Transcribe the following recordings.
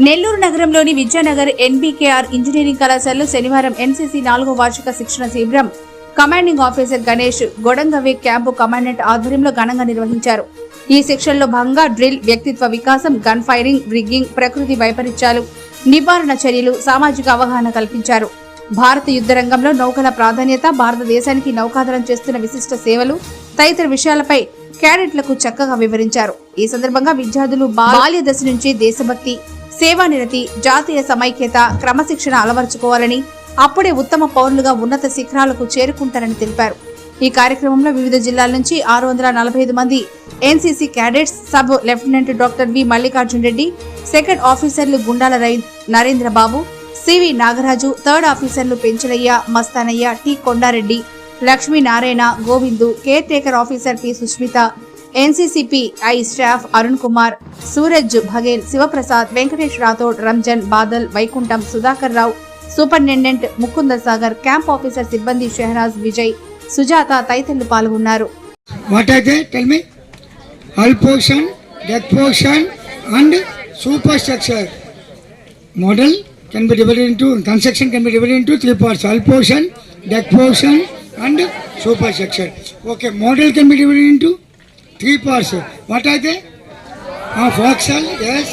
నెల్లూరు నగరంలోని Vidyanagar NBKR engineering కళాశాలలో శనివారం ఎన్సీసీ నాలుగో వార్షిక శిక్షణ శిబిరం. Commanding officer Ganesh Godangave camp commandant ఆధ్వర్యంలో ఘనంగా నిర్వహించారు. ఈ శిక్షణలో భాగంగా డ్రిల్ వ్యక్తిత్వ వికాసం గన్ ఫైరింగ్ రిగ్గింగ్ ప్రకృతి వైపరీత్యాలు నివారణ చర్యలు సామాజిక అవగాహన కల్పించారు. భారత యుద్ధ రంగంలో నౌకల ప్రాధాన్యత భారతదేశానికి నౌకాదళం చేస్తున్న విశిష్ట సేవలు తదితర విషయాలపై క్యాడెట్లకు చక్కగా వివరించారు. ఈ సందర్భంగా విద్యార్థులు బాల్య దశ నుంచి దేశభక్తి సేవానిరతి జాతీయ సమైక్యత క్రమశిక్షణ అలవర్చుకోవాలని అప్పుడే ఉత్తమ పౌరులుగా ఉన్నత శిఖరాలకు చేరుకుంటారని తెలిపారు. ఈ కార్యక్రమంలో వివిధ జిల్లాల నుంచి ఆరు వందల నలభై ఐదు మంది NCC cadets sub lieutenant doctor V Mallikarjun Reddy second ఆఫీసర్లు Gundala Rai Narendra Babu C V Nagaraju third ఆఫీసర్లు Penchalaiah Mastanaiah T Kondareddy Lakshminarayana Govindu caretaker officer P Sushmita NCC P I staff Arun Kumar Suraj Baghel Shivaprasad Venkatesh Rathod Ranjan Badal Vaikuntham Sudhakar Rao superintendent Mukunda Sagar camp officer సిబ్బంది షెహరాజ్ విజయ్ సుజాత తదితరులు పాల్గొన్నారు. Deck portion and super structure okay model can be divided in three parts. What are they? Ah, forecastle, yes.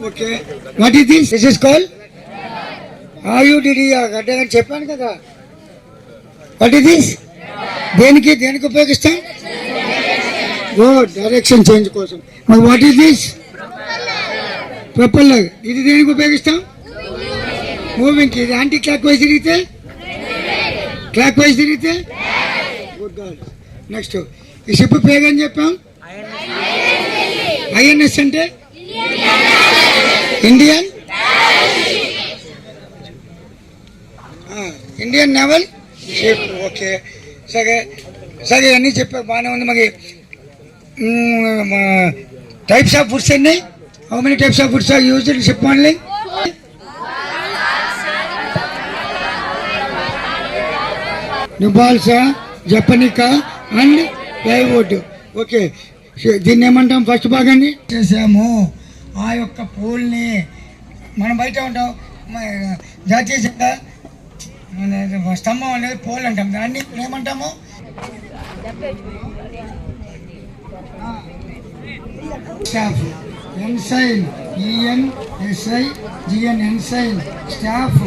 Okay. What is this? This is called. Ah, you గడ్డగా చెప్పాను కదా what is this దేనికి దేనికి ఉపయోగిస్తాం ఓ direction change కోసం మరి what is this propeller ఇది దేనికి ఉపయోగిస్తాం మూవింగ్కి ఇది యాంటీ క్లాక్ వైజ్ తిరిగితే క్లాక్ వైజ్ తిరిగితే నెక్స్ట్ ఈ షిప్ పేరు అని చెప్పాం? ఐఎన్ఎస్ అంటే? Indian Indian naval ship okay సరే. సరే అన్నీ చెప్పారు బాగానే ఉంది మరి. టైప్స్ ఆఫ్ ఫుడ్స్ ఎన్ని? How many types of foods are use ship modeling నిబాల్సా japonica and plywood okay. దీన్ని ఏమంటాం? ఫస్ట్ భాగాన్ని? చేసాము ఆ యొక్క పూల్ని మనం బయట ఉంటాం. జాతీయ జెండా మన స్తంభం అనేది పోల్ అంటాం. దాన్ని ఏమంటాము? Staff. Ensign E N S I G N ensign staff.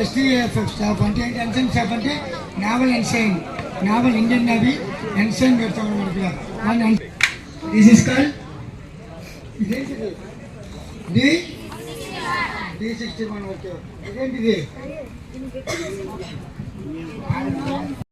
S T F F staff అంటే ఎన్సైన్ స్టాఫ్ అంటే naval ensign naval Indian Navy ensign Virthavan Marpila. One and this is called D. D sixty one. Okay. Again, D.